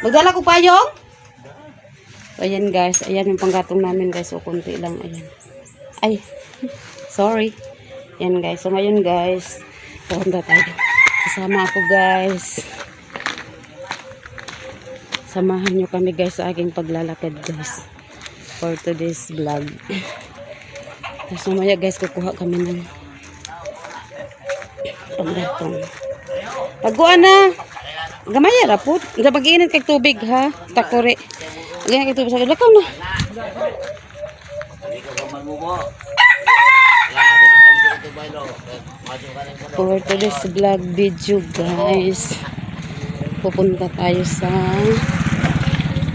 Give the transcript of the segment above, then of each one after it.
Magdala ko payong? So, ayan guys. Ayan yung panggatong namin guys. O, kunti lang. Ayan. Ay. Sorry. Ayan guys. So, ngayon guys. Pupunta tayo. Kasama ako guys. Samahan nyo kami guys sa aking paglalakad guys. For today's vlog. Tapos mamaya guys, kukuha kami ng panggatong. Pagkuha na. Gamaya ra po. Sa pag-iinit kay tubig ha. Takore. Ganyan kay tubig. Sabi, lakaw na. For today's vlog video guys. Pupunta tayo sa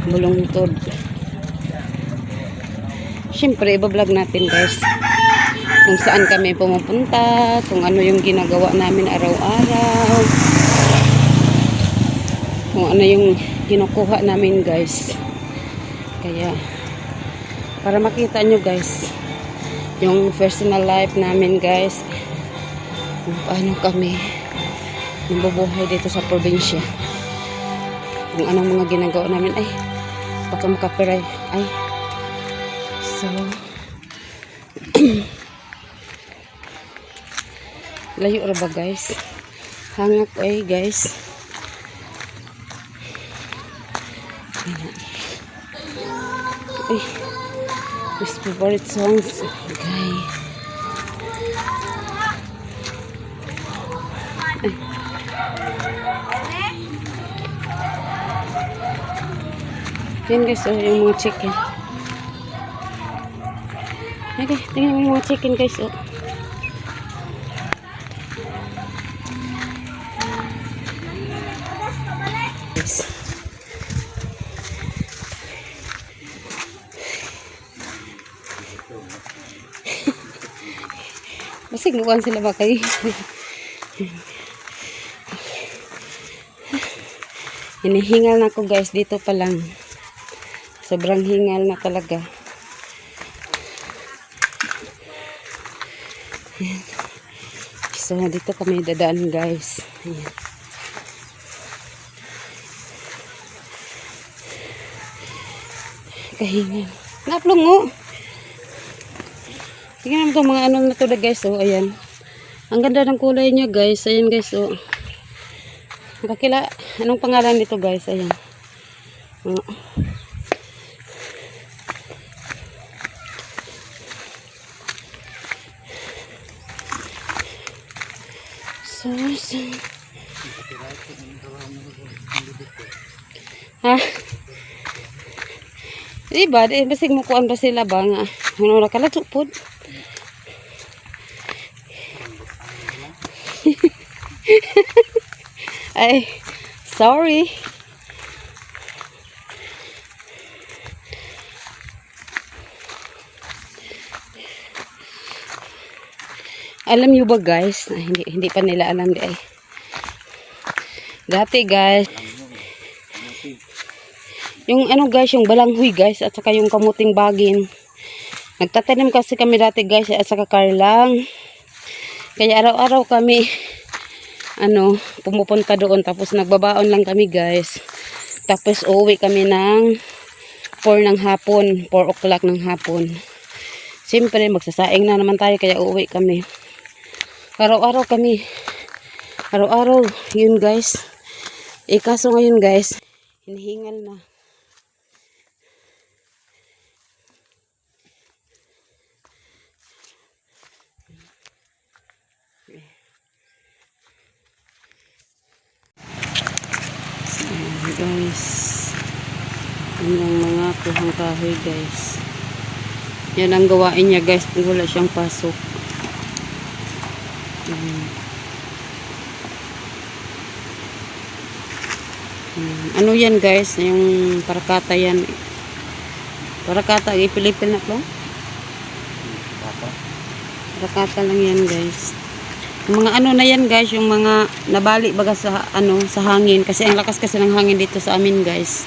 Bulungtod. Siyempre, ibablog natin guys. Kung saan kami pumupunta, kung ano yung ginagawa namin araw-araw kung ano yung kinukuha namin guys. Kaya para makita nyo guys yung personal life namin guys. Kung paano kami nabubuhay dito sa probinsya? Kung anong mga ginagawa namin ay baka makapiray ay. So layo ra ba guys? Hangak ay guys Uy, his favorite songs. Guy. Yan guys, oh, yung chicken. Okay, tingnan mo chicken guys. Oh. Masig buwan sila ba kayo? Hinihingal na ako guys dito pa lang. Sobrang hingal na talaga. Ayan. So dito kami dadaan guys. Ayan. Kahingal. Naplong mo. Tingnan mo itong mga ano na to na guys, oh, ayan. Ang ganda ng kulay niya guys, ayan guys, oh. Kakila, anong pangalan nito guys, ayan. Oh. So, so. Ha? Diba, di, basig mo kuan ba sila ba nga? Ano na kala tupod? Ay, sorry. Alam niyo ba guys, ah, hindi hindi pa nila alam di ay. Dati guys, yung ano guys, yung balanghoy guys, at saka yung kamuting bagin. Nagtatanim kasi kami dati guys, at saka karlang. Kaya araw-araw kami, ano, pumupunta doon. Tapos nagbabaon lang kami guys. Tapos uuwi kami ng 4 ng hapon, 4 o'clock ng hapon. Siyempre, magsasaing na naman tayo, kaya uuwi kami. Araw-araw kami. Araw-araw, yun guys. Eh, kaso ngayon guys, hinihingal na. Ayan, guys. Yan ang mga kuhang kahoy guys. Yan ang gawain niya guys kung wala siyang pasok. Ayan. Ayan. Ano yan guys? Yung parakata yan. Parakata, ipilipil na po. Parakata lang yan guys. Mga ano na yan guys, yung mga nabali baga sa ano sa hangin kasi ang lakas kasi ng hangin dito sa amin guys.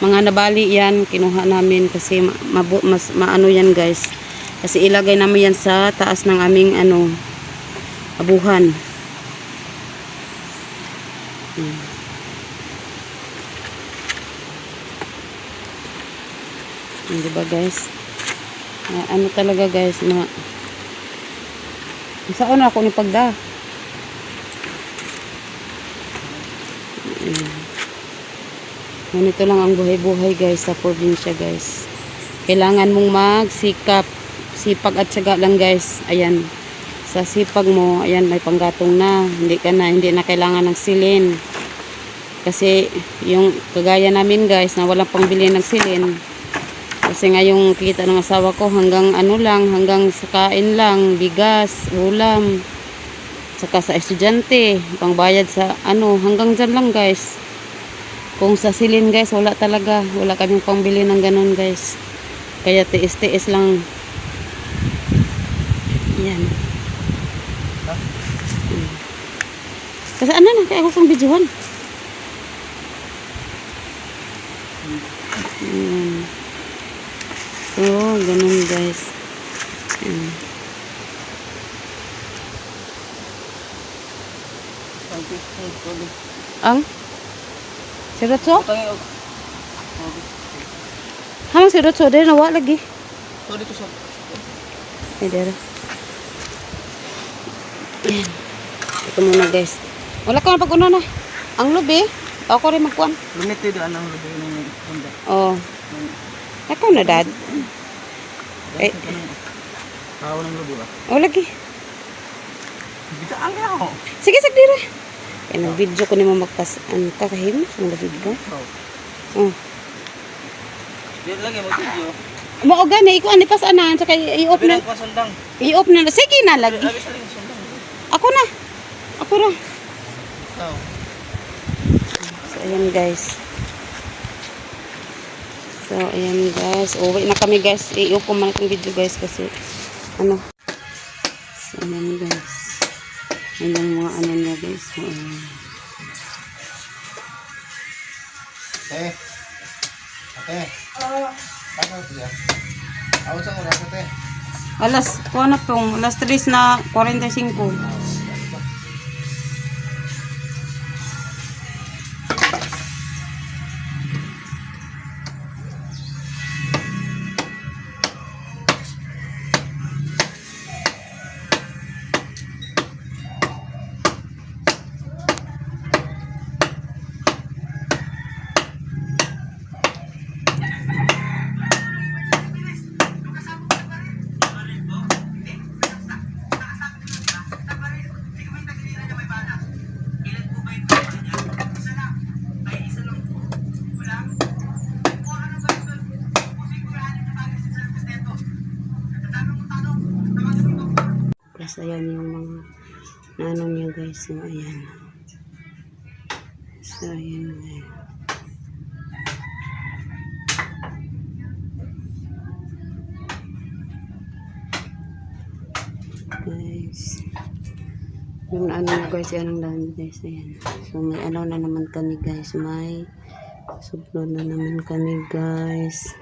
Mga nabali yan kinuha namin kasi ma- mabu, mas maano yan guys. Kasi ilagay namin yan sa taas ng aming ano abuhan. Hmm. Di ba guys? Ah, ano talaga guys na Saan ako ni pagda? Ganito lang ang buhay-buhay guys sa probinsya guys. Kailangan mong magsikap, sipag at syaga lang guys. Ayan. Sa sipag mo, ayan may panggatong na. Hindi ka na, hindi na kailangan ng silin. Kasi yung kagaya namin guys na walang pangbili ng silin. Kasi nga yung kita ng asawa ko hanggang ano lang, hanggang sa kain lang, bigas, ulam. Saka sa estudyante, pangbayad sa ano, hanggang dyan lang guys. Kung sa silin guys, wala talaga. Wala kaming pangbili ng ganun guys. Kaya tiis-tiis lang. Yan. Kasi ano na, kaya ako kang videohan. Ayan. So, ganun guys. Ayan. Ang? Sirotso? Hamang sirotso din, nawa lagi. So, dito sa... Ay, dera. Ayan. Ito muna guys. Wala ka na pag-una na. Ang lubi, ako rin magkuhan. Limited ano ang lubi ng Honda. Oh. Ako na dad. Eh. Kawa ng lubi ba? Oh, lagi. Bisa ang ako. Sige, sagdira. Kaya nag-video ko ni mo magpas... Ang kakahimos ng David ko. Oh. Dito lagi mag-video. Mao gani, iko ani pas anan, saka i-off na. I-off na. Sige na lagi. Sa. Ako na. Ako na. Oh. So, ayan guys. So, ayan guys. Uwi na kami guys. Ko man itong video guys kasi ano. So, ayan guys. Ayan yung mga ano niya guys. So, ayan. Ate. Ate. Ano siya? Awas ang oras ate. Alas, kuha na tong, alas 3 na 45. Plus, ayan yung mga ano niya guys. So, ayan. So, ayan guys. Guys. Yung ano na guys, yan ang dami guys. Ayan. So, may ano na naman kami guys. May sublod na naman kami guys.